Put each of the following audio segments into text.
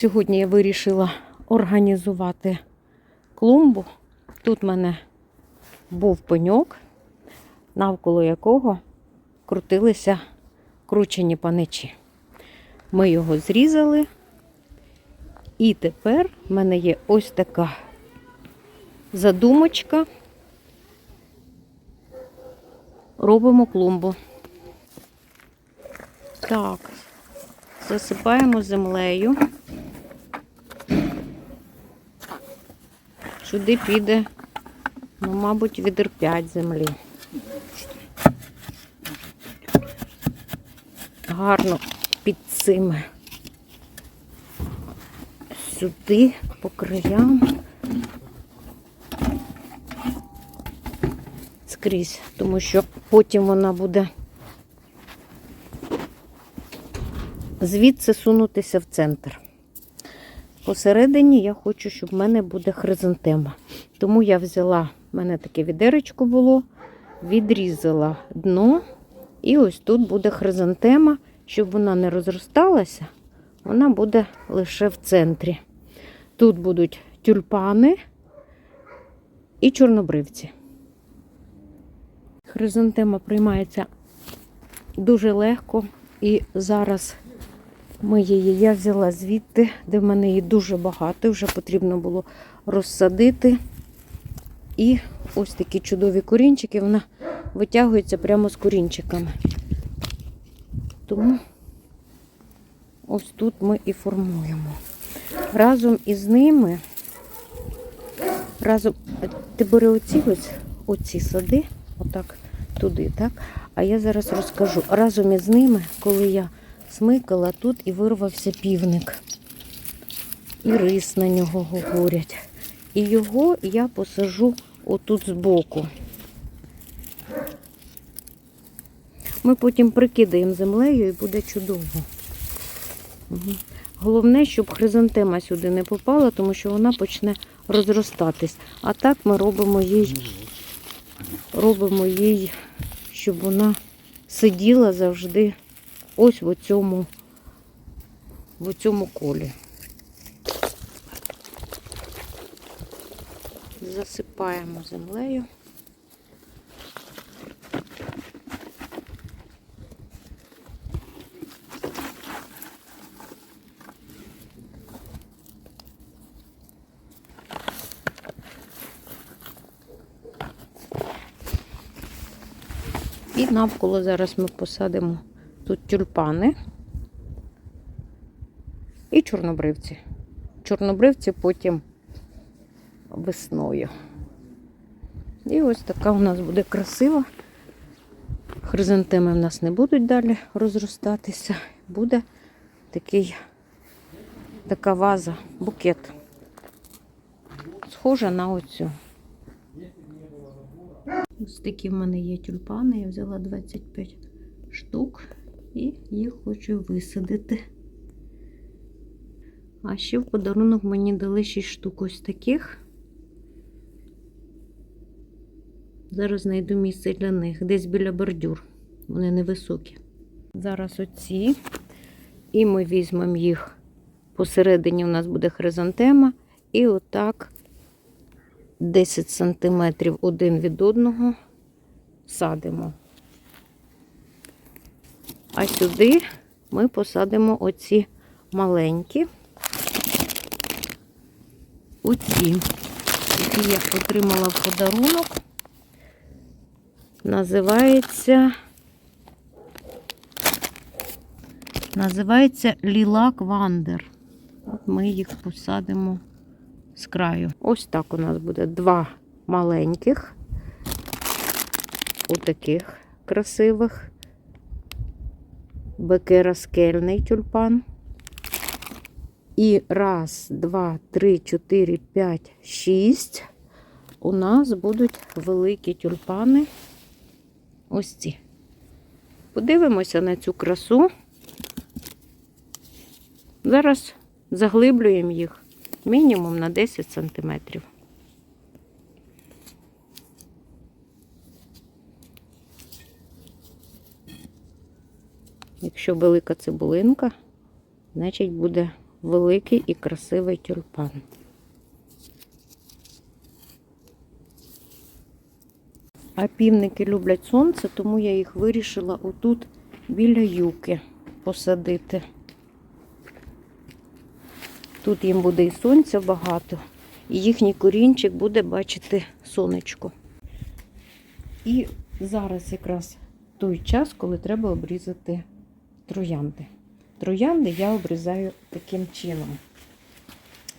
Сьогодні я вирішила організувати клумбу. Тут в мене був пеньок, навколо якого крутилися кручені паничі. Ми його зрізали. І тепер в мене є ось така задумочка. Робимо клумбу. Так, засипаємо землею. Сюди піде, ну, мабуть, відер 5 землі. Гарно під цими. Сюди, по краям. Скрізь, тому що потім вона буде звідси сунутися в центр. Посередині я хочу, щоб в мене буде хризантема. Тому я взяла, в мене таке відеречко було, відрізала дно, і ось тут буде хризантема, щоб вона не розросталася, вона буде лише в центрі. Тут будуть тюльпани і чорнобривці. Хризантема приймається дуже легко, і зараз ми її, я взяла звідти, де в мене її дуже багато, вже потрібно було розсадити. І ось такі чудові корінчики, вона витягується прямо з корінчиками. Тому ось тут ми і формуємо. Разом із ними, разом, ти бери оці ось, оці сади, отак, туди, так? А я зараз розкажу. Разом із ними, коли я смикала тут і вирвався півник. І рис на нього говорять. І його я посажу отут збоку. Ми потім прикидаємо землею і буде чудово. Головне, щоб хризантема сюди не попала, тому що вона почне розростатись. А так ми робимо їй, робимо їй, щоб вона сиділа завжди ось в цьому, в цьому колі. Засипаємо землею. І навколо зараз ми посадимо тут тюльпани і чорнобривці. Чорнобривці потім весною. І ось така у нас буде красива. Хризантеми в нас не будуть далі розростатися. Буде такий, така ваза, букет. Схожа на оцю. Ось такі в мене є тюльпани. Я взяла 25 штук і їх хочу висадити. А ще в подарунок мені дали 6 штук ось таких. Зараз знайду місце для них, десь біля бордюр. Вони невисокі. Зараз оці. І ми візьмемо їх. Посередині у нас буде хризантема. І отак 10 сантиметрів один від одного садимо. А сюди ми посадимо оці маленькі, оці, які я отримала в подарунок. Називається називається Лілак Вандер. От ми їх посадимо з краю. Ось так у нас буде два маленьких, отаких красивих. Бекера скельний тюльпан. І раз, два, три, чотири, п'ять, шість. У нас будуть великі тюльпани. Ось ці. Подивимося на цю красу. Зараз заглиблюємо їх мінімум на 10 сантиметрів. Якщо велика цибулинка, значить буде великий і красивий тюльпан. А півники люблять сонце, тому я їх вирішила отут біля юки посадити. Тут їм буде і сонця багато, і їхній корінчик буде бачити сонечко. І зараз якраз той час, коли треба обрізати троянди. Троянди я обрізаю таким чином.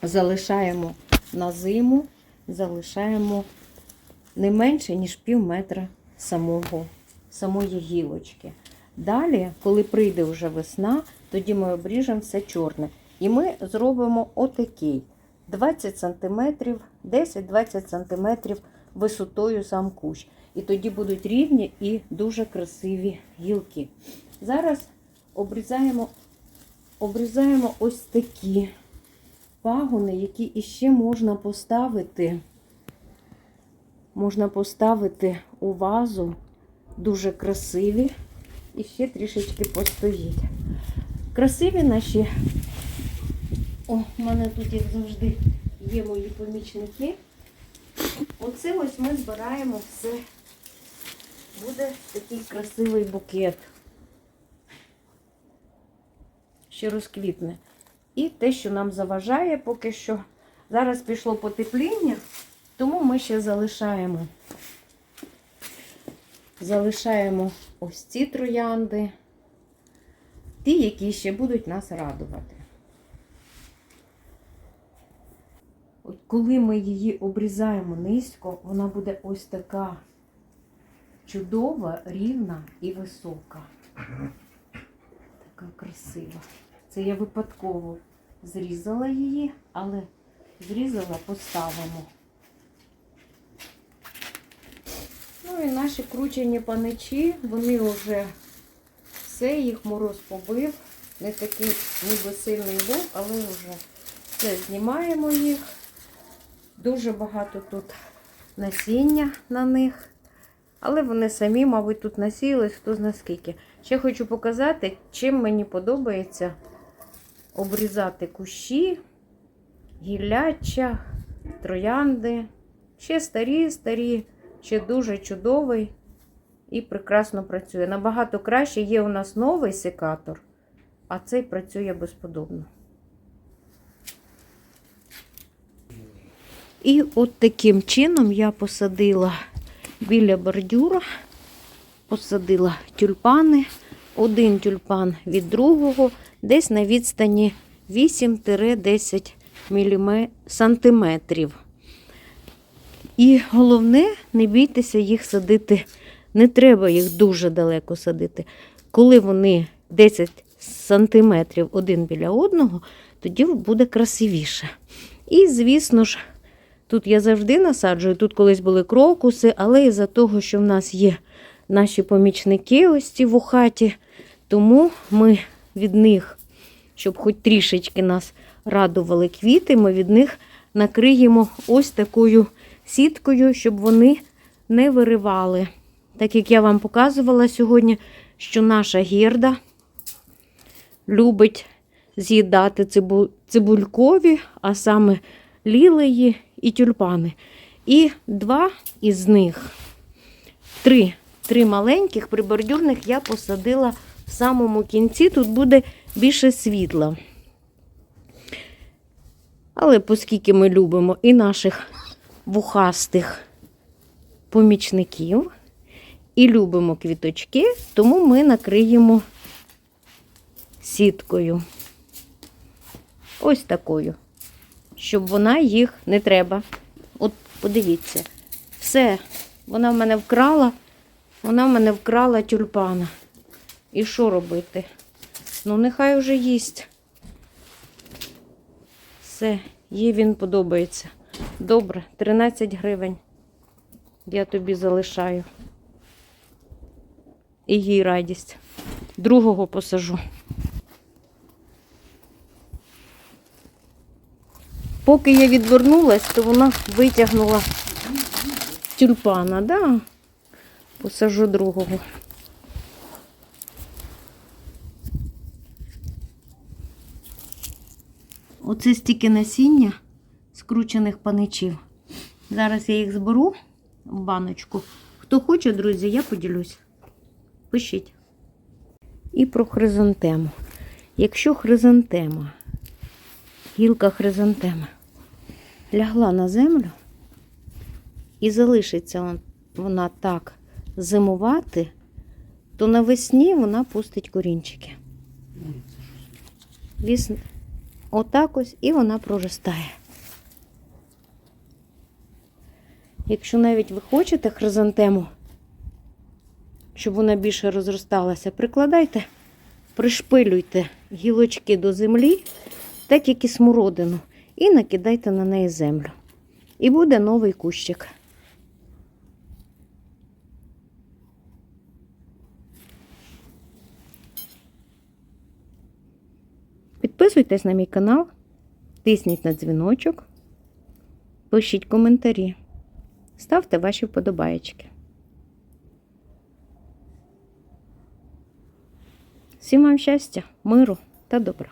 Залишаємо на зиму, залишаємо не менше, ніж пів метра самого, самої гілочки. Далі, коли прийде вже весна, тоді ми обріжемо все чорне. І ми зробимо отакий 20 см, 10-20 см висотою сам кущ. І тоді будуть рівні і дуже красиві гілки. Зараз обрізаємо, обрізаємо ось такі пагони, які іще можна поставити. Можна поставити у вазу дуже красиві і ще трішечки постоїть. Красиві наші. О, в мене тут, як завжди, є мої помічники. Оце ось ми збираємо все. Буде такий красивий букет. Ще розквітне. І те, що нам заважає, поки що. Зараз пішло потепління, тому ми ще залишаємо. Залишаємо ось ці троянди, ті, які ще будуть нас радувати. От коли ми її обрізаємо низько, вона буде ось така чудова, рівна і висока. Така красива. Це я випадково зрізала її, але зрізала, поставимо. Ну і наші кручені паничі, вони вже все, їх мороз побив. Не такий ніби сильний був, але вже все, знімаємо їх. Дуже багато тут насіння на них. Але вони самі, мабуть, тут насіялись, хто зна скільки. Ще хочу показати, чим мені подобається обрізати кущі, гілляча, троянди. Ще старі, старі, ще дуже чудовий і прекрасно працює. Набагато краще є у нас новий секатор, а цей працює безподобно. І от таким чином я посадила біля бордюра, посадила тюльпани, один тюльпан від другого, десь на відстані 8-10 мм, сантиметрів. І головне, не бійтеся їх садити, не треба їх дуже далеко садити. Коли вони 10 сантиметрів один біля одного, тоді буде красивіше. І, звісно ж, Тут я завжди насаджую, тут колись були крокуси, але із-за того, що в нас є наші помічники ось ці в хаті, тому ми від них, щоб хоч трішечки нас радували квіти, ми від них накриємо ось такою сіткою, щоб вони не виривали. Так як я вам показувала сьогодні, що наша гірда любить з'їдати цибу... цибулькові, а саме лілеї і тюльпани. І два із них, три, три маленьких прибордюрних я посадила в самому кінці. Тут буде більше світла. Але оскільки ми любимо і наших вухастих помічників, і любимо квіточки, тому ми накриємо сіткою. Ось такою щоб вона їх не треба. От подивіться, все, вона в мене вкрала, вона в мене вкрала тюльпана. І що робити? Ну, нехай уже їсть. Все, їй він подобається. Добре, 13 гривень. Я тобі залишаю. І їй радість. Другого посажу. Поки я відвернулась, то вона витягнула тюльпана, да? Посажу другого. Оце стільки насіння скручених паничів. Зараз я їх зберу в баночку. Хто хоче, друзі, я поділюсь. Пишіть. І про хризантему. Якщо хризантема, гілка хризантеми лягла на землю і залишиться вона так зимувати, то навесні вона пустить корінчики. Ліс отак ось і вона проростає. Якщо навіть ви хочете хризантему, щоб вона більше розросталася, прикладайте, пришпилюйте гілочки до землі, так як і смородину, і накидайте на неї землю. І буде новий кущик. Підписуйтесь на мій канал, тисніть на дзвіночок, пишіть коментарі, ставте ваші вподобаєчки. Всім вам щастя, миру та добра.